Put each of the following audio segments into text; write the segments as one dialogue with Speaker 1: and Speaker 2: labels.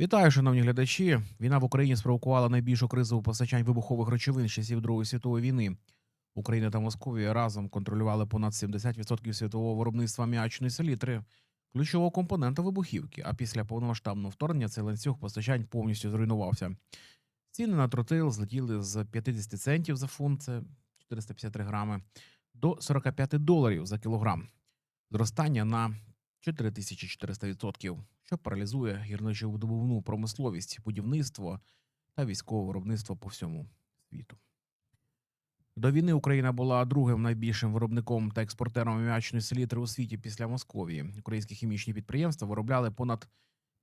Speaker 1: Вітаю, шановні глядачі. Війна в Україні спровокувала найбільшу кризу постачань вибухових речовин з часів Другої світової війни. Україна та Московія разом контролювали понад 70% світового виробництва м'ячної селітри, ключового компонента вибухівки. А після повномасштабного вторгнення цей ланцюг постачань повністю зруйнувався. Ціни на тротил злетіли з 50 центів за фунт, це 453 грами, до 45 доларів за кілограм. Зростання на 4400%, що паралізує гірничо-видобувну промисловість, будівництво та військове виробництво по всьому світу. До війни Україна була другим найбільшим виробником та експортером м'ячної селітри у світі після Московії. Українські хімічні підприємства виробляли понад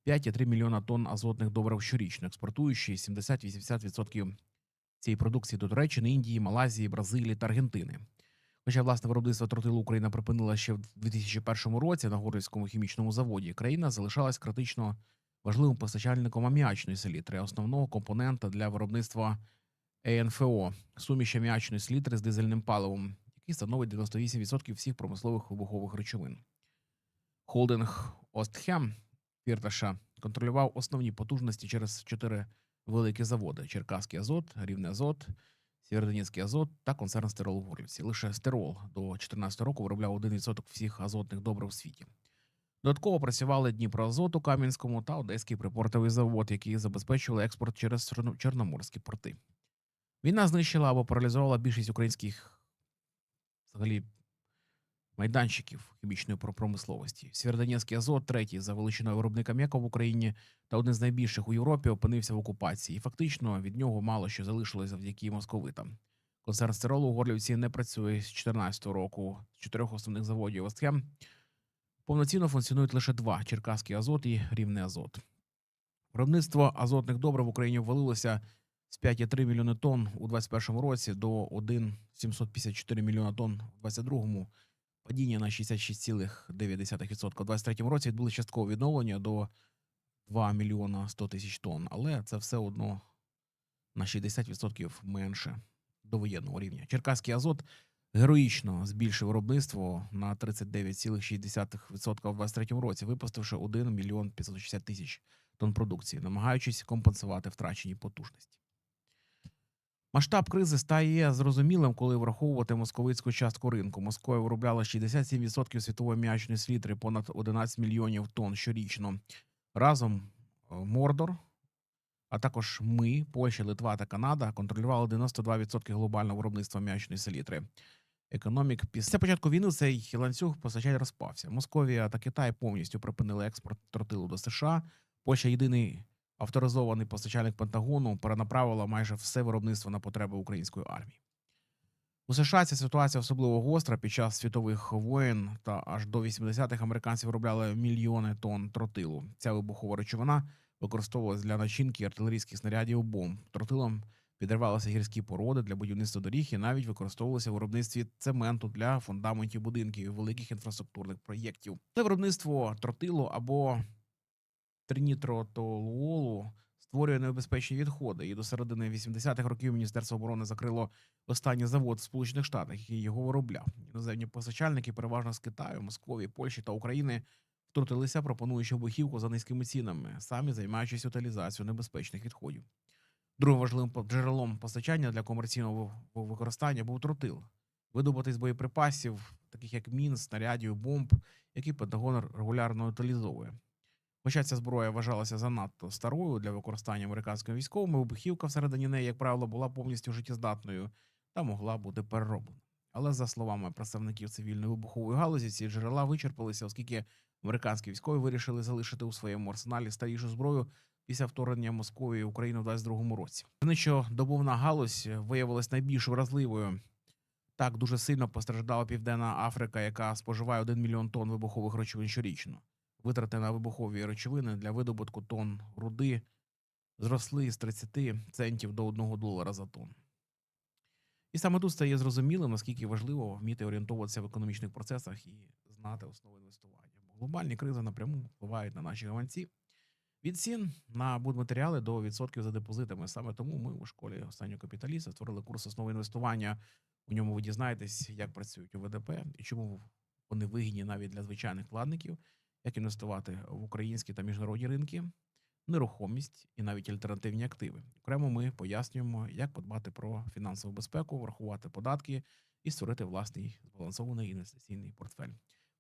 Speaker 1: 5,3 мільйона тонн азотних добрив щорічно, експортуючи 70-80% цієї продукції до Туреччини, Індії, Малайзії, Бразилії та Аргентини. Хоча власне виробництво тротилу Україна припинила ще в 2001 році на Горлівському хімічному заводі, країна залишалась критично важливим постачальником аміачної селітри, основного компонента для виробництва ЕНФО суміш аміачної селітри з дизельним паливом, який становить 98% всіх промислових вибухових речовин. Холдинг Остхем Фірташа контролював основні потужності через чотири великі заводи: Черкаський азот, Рівний азот, Сєвєродонецький азот та концерн Стерол в Горлівці. Лише Стерол до 2014 року виробляв 1% всіх азотних добрив у світі. Додатково працювали Дніпроазот у Кам'янському та Одеський припортовий завод, які забезпечували експорт через чорноморські порти. Війна знищила або паралізувала більшість українських взагалі майданчиків хімічної про- промисловості. Сєвєродонецький азот, третій за величиною виробника м'яка в Україні та один з найбільших у Європі, опинився в окупації. І фактично від нього мало що залишилось завдяки московитам. Концерн Стеролу у Горлівці не працює з 2014 року. З чотирьох основних заводів Остхем повноцінно функціонують лише два: Черкаський азот і Рівний азот. Виробництво азотних добрив в Україні ввалилося з 5,3 мільйони тонн у 2021 році до 1,754 мільйона тонн у 2022 Падіння на 66,9%. У 2023 році відбулось часткове відновлення до 2 мільйона 100 тисяч тонн, але це все одно на 60% менше до воєнного рівня. Черкаський азот героїчно збільшив виробництво на 39,6% у 2023 році, випустивши 1 мільйон 560 тисяч тонн продукції, намагаючись компенсувати втрачені потужності. Масштаб кризи стає зрозумілим, коли враховувати московицьку частку ринку. Москва виробляла 67% світової м'ячної слітри, понад 11 мільйонів тонн щорічно. Разом е, Мордор, а також ми, Польща, Литва та Канада контролювали 92% глобального виробництва м'ячної селітри. Економік після початку війни цей ланцюг постачань розпався. Московія та Китай повністю припинили експорт тротилу до США. Польща єдиний авторизований постачальник Пентагону перенаправила майже все виробництво на потреби української армії. У США ця ситуація особливо гостра під час світових воєн та аж до 80-х американці виробляли мільйони тонн тротилу. Ця вибухова речовина використовувалась для начинки артилерійських снарядів бомб. Тротилом підривалися гірські породи для будівництва доріг і навіть використовувалося в виробництві цементу для фундаментів будинків і великих інфраструктурних проєктів. Це виробництво тротилу або тринітротолуолу створює небезпечні відходи. І до середини 80-х років Міністерство оборони закрило останній завод в Сполучених Штатах, який його виробляв. Іноземні постачальники, переважно з Китаю, Московії, Польщі та України, втрутилися, пропонуючи вибухівку за низькими цінами, самі займаючись утилізацією небезпечних відходів. Другим важливим джерелом постачання для комерційного використання був тротил, видобутий з боєприпасів, таких як мін, снарядів, бомб, які Пентагон регулярно утилізовує. Хоча ця зброя вважалася занадто старою для використання американськими військовими, вибухівка всередині неї, як правило, була повністю життєздатною та могла бути перероблена. Але за словами представників цивільної вибухової галузі, ці джерела вичерпалися, оскільки американські військові вирішили залишити у своєму арсеналі старішу зброю після вторгнення Московії в Україну в 22-му році. що добувна галузь виявилась найбільш вразливою. Так дуже сильно постраждала Південна Африка, яка споживає 1 мільйон тонн вибухових речовин щорічно. Витрати на вибухові речовини для видобутку тонн руди зросли з 30 центів до 1 долара за тонн. І саме тут стає зрозумілим, наскільки важливо вміти орієнтуватися в економічних процесах і знати основи інвестування. Бо глобальні кризи напряму впливають на наші гаманці. Від цін на будматеріали до відсотків за депозитами. Саме тому ми у школі останнього капіталіста створили курс основи інвестування. У ньому ви дізнаєтесь, як працюють ОВДП і чому вони вигідні навіть для звичайних вкладників, як інвестувати в українські та міжнародні ринки, нерухомість і навіть альтернативні активи. Окремо ми пояснюємо, як подбати про фінансову безпеку, врахувати податки і створити власний збалансований інвестиційний портфель.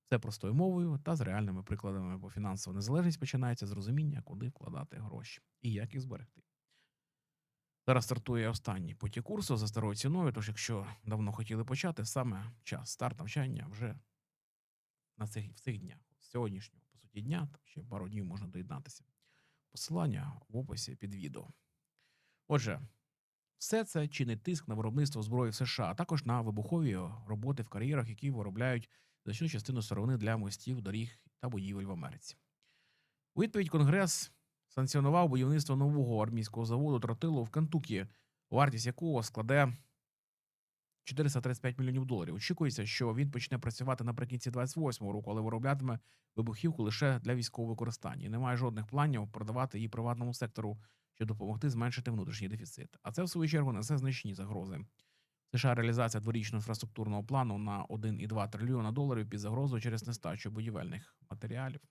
Speaker 1: Все простою мовою та з реальними прикладами, бо фінансова незалежність починається з розуміння, куди вкладати гроші і як їх зберегти. Зараз стартує останній потік курсу за старою ціною. Тож, якщо давно хотіли почати, саме час старт навчання вже на цих в цих днях, сьогоднішнього по суті дня, там ще пару днів можна доєднатися. Посилання в описі під відео. Отже, все це чинить тиск на виробництво зброї в США, а також на вибухові роботи в кар'єрах, які виробляють значну частину сировини для мостів, доріг та будівель в Америці. У відповідь Конгрес санкціонував будівництво нового армійського заводу тротилу в Кентукі, вартість якого складе 435 мільйонів доларів. Очікується, що він почне працювати наприкінці 28-го року, але вироблятиме вибухівку лише для військового використання. І немає жодних планів продавати її приватному сектору, щоб допомогти зменшити внутрішній дефіцит. А це в свою чергу несе значні загрози. США реалізація дворічного інфраструктурного плану на 1,2 трильйона доларів під загрозою через нестачу будівельних матеріалів.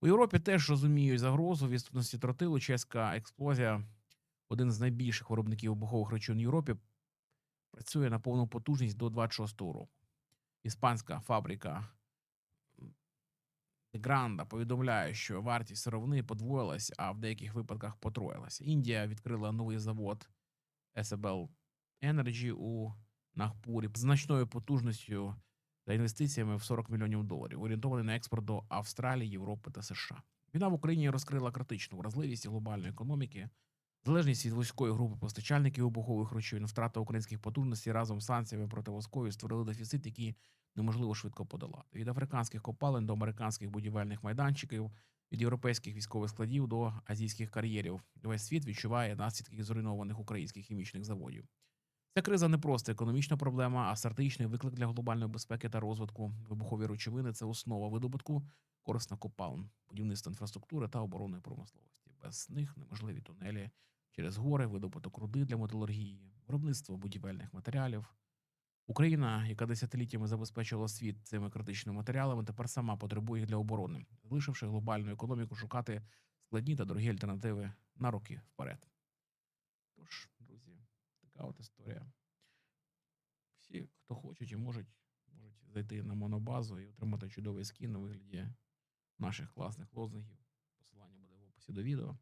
Speaker 1: У Європі теж розуміють загрозу відсутності тротилу. Чеська експлозія, один з найбільших виробників вибухових речовин Європі, працює на повну потужність до 26-го року. Іспанська фабрика Гранда повідомляє, що вартість сировини подвоїлась, а в деяких випадках потроїлася. Індія відкрила новий завод SBL Energy у Нагпурі з значною потужністю та інвестиціями в 40 мільйонів доларів, орієнтований на експорт до Австралії, Європи та США. Війна в Україні розкрила критичну вразливість глобальної економіки, залежність від вузької групи постачальників вибухових речовин, втрата українських потужностей разом з санкціями проти Московії створили дефіцит, який неможливо швидко подолати. Від африканських копалин до американських будівельних майданчиків, від європейських військових складів до азійських кар'єрів. Весь світ відчуває наслідки зруйнованих українських хімічних заводів. Ця криза не просто економічна проблема, а стратегічний виклик для глобальної безпеки та розвитку. Вибухові речовини це основа видобутку корисних копалин, будівництва інфраструктури та оборонної промисловості. Без них неможливі тунелі через гори, видобуток руди для металургії, виробництво будівельних матеріалів. Україна, яка десятиліттями забезпечувала світ цими критичними матеріалами, тепер сама потребує їх для оборони, залишивши глобальну економіку шукати складні та дорогі альтернативи на роки вперед. Тож, друзі, така от історія. Всі, хто хочуть і можуть, можуть зайти на монобазу і отримати чудовий скін у вигляді наших класних лозунгів. Описі до відео.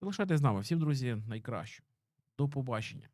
Speaker 1: Залишайтесь з нами. Всім, друзі, найкраще. До побачення.